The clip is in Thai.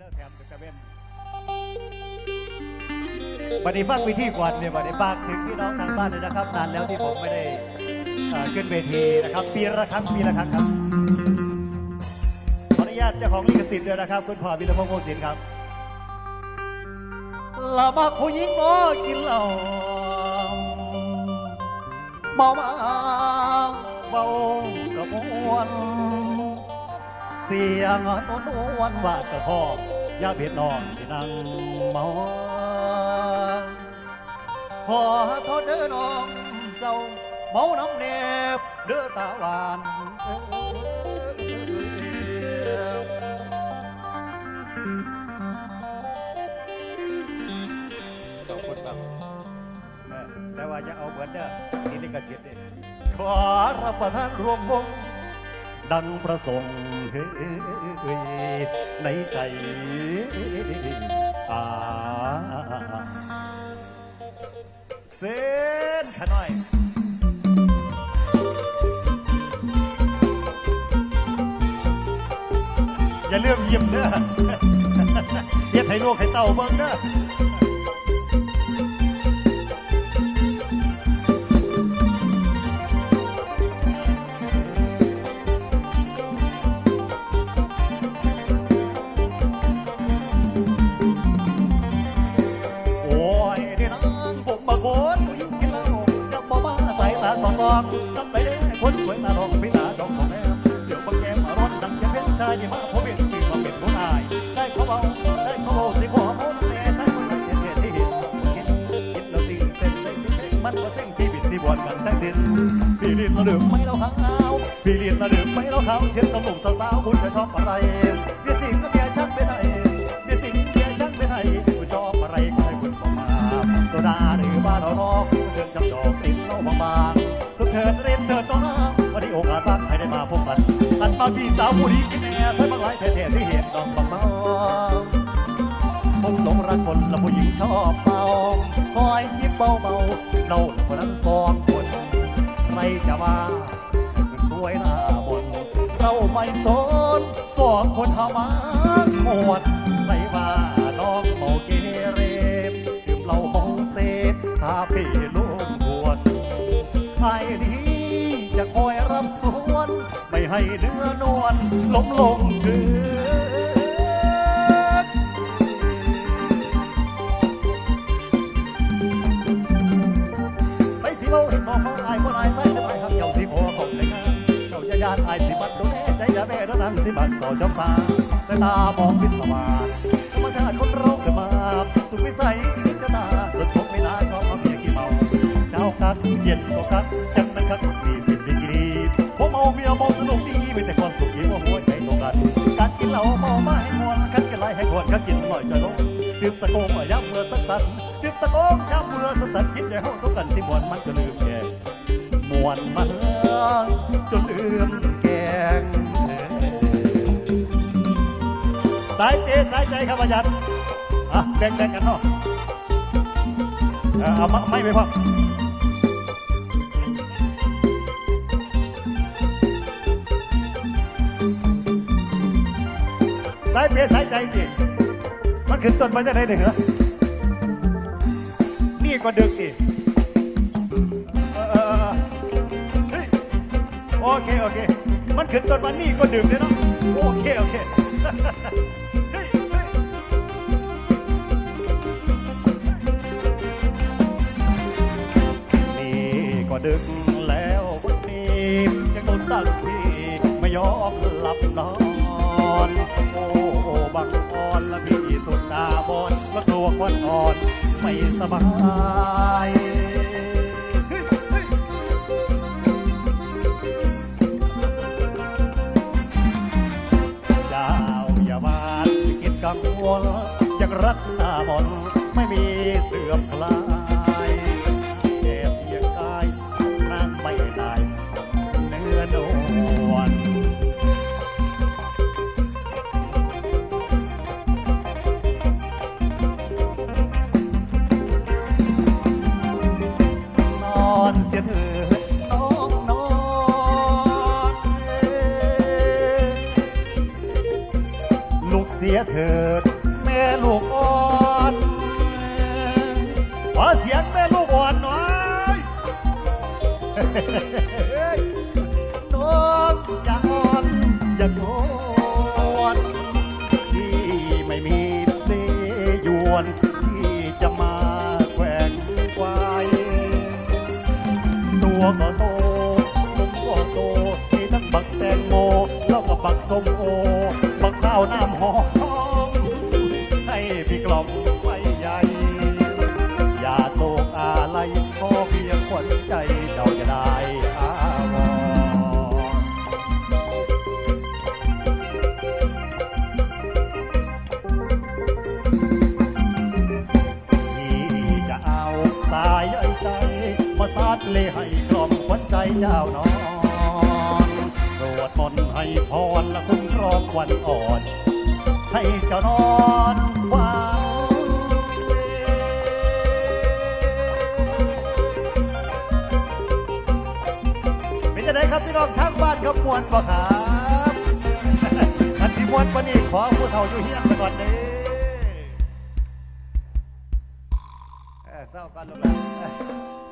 แล้วแถมตะเวนบัดนี้ฟังวิธีก่อนเนี่ยบัดนี้ฝากถึงพี่น้องทางบ้านเลยนะครับ นานแล้วที่ผมไม่ได้อ่อขึ้นเวทีนะครับ ปีละครั้งปีละครั้งครับขออนุญาตเจ้าของลิขสิทธิ์ด้วยนะครับ คุณพ่อวิรพงษ์วงศ์ศิลป์ครับละมักผู้หญิงบ่กินเหล้าเมามา เสียงอ่อนนวลว่ากระพองยาเบียดนองที่นั่งเมาขอโทษเด้อน้องเจ้าเมาน้ำเนบเด้อตาหวานขอบคุณครับแต่ว่าจะเอาเหมือนเด้อนี่ลิขสิทธิ์เด้ขอรับประทานรวมวง ดังประสงค์ในใจอาเส้นขน่อยอย่าเลื่อมยิ้มเด้อเฮ็ดให้ลูกให้เต่าเบิ่งเด้อาสองกองจำไปได้คนสวยตาดอกพิลาดอกสองแก้มเดี๋ยวบางแก้มารมณ์ดังจะเป็นชายยิ่งมาผมเป็นที่มาเป็นผู้นายใช่เขาเบาใช่เขาเบาสิขอโอ้แม่ใช่คนนั้นเห็นที่เห็นกินกินแล้วตื่นเต้นได้สิเพลงมันก็เส้นที่บิดที่บวนกันทั้งสิ้นพี่ลินมาดื่มไม่เราขาวพี่ลินมาดื่มไม่เราเขาเช่นตำหนุ่มสาวๆคุณจะชอบอะไร พี่สาวผู้ดีกินแน่ใส่บางหลายแท้ๆที่เห็นน้องบางมาผมหลงรักคนละผู้หญิงชอบเมาคอยชิบเบาๆเราคนนั้นสองคนใครจะมาสวยหน้าบนเราไม่สนสองคนเข้ามาหมดไม่ว่าน้องเมาเกเรดื่มเหล้าเมาเสพถ้าพี่ลุ่มบวนไอ้ดี ให้เนื้อนวลล้มลงเกินไปสิเมาเห็นมองเขาอายคนอายใส่สบายครับเจ้าสิพอของในงานเจ้าจะยานอายสิบัดดูแลใจจะแม่เท่านั้นสิบัดสอนจำตาแต่ตามองพิศวาสธรรมชาติคนเราเกิดมาสุขวิสัยชีวิตชะตาสุดทนไม่น่าชอบมาเมียกี่เมาเช้ากักเย็นก็กักจังมันกัก เหล้าเมามาให้มวนกันกันไรให้ควรกันกินหน่อยจะลงดื่มสะโกงย้ำเมื่อสักสันดื่มสะโกงย้ำเมื่อสักสันคิดใจเฮาต้องกันที่มวนมันจะลืมแกมวนมันจนลืมแกงสายเจสายใจครับอาจารย์อะแบ่งๆกันเนาะเออเอามาไม่ไปพ่อายเปียสายใจจริงมันขึ้นต้นมาจากไหนหนึ่งเหรอนี่ก็ดึกอีกเออเออเฮ้ยโอเคโอเค มันขึ้นต้นมานี่ก็ดึกเลยเนาะโอเคโอเคเฮ้ยเฮ้ยนี่ก็ดึกแล้ววันนี้ยังนอนตั้งที่ไม่ยอมหลับนอน ควันอ่อนไม่สบายอย่าอย่าวาคิดกังวลยังรักตาบอลไม่มีเสื่อมคลาย ยเถิถิด แม่ลูกอ่อนขอเสียงแม่ลูกอ่อนหน่อยน้องจะอ่อนอย่าโกนที่ไม่มีเล่ยวนที่จะมาแขวงไวตัวก็โตนุ่มก็โตมีทั้งบักแตงโมแล้วก็บักส้มโอ กล่อมไว้ใหญ่ อย่าโศกอะไรขอเพียงขวัญใจเจ้าจะได้อาวรที่จะเอาสายใยใจ มาซาดเลยให้กล่อมขวัญใจเจ้านอนสวดมนต์ให้พรและคุ้มครองควันอ่อน ให้เจ้านอน องทางบ้านครับมวนบ่ครับอันที่มวนปานนี้ขอผู้เฒ่าอยู่เฮียนไปก่อนเด้เออเศร้ากันลงแล้ว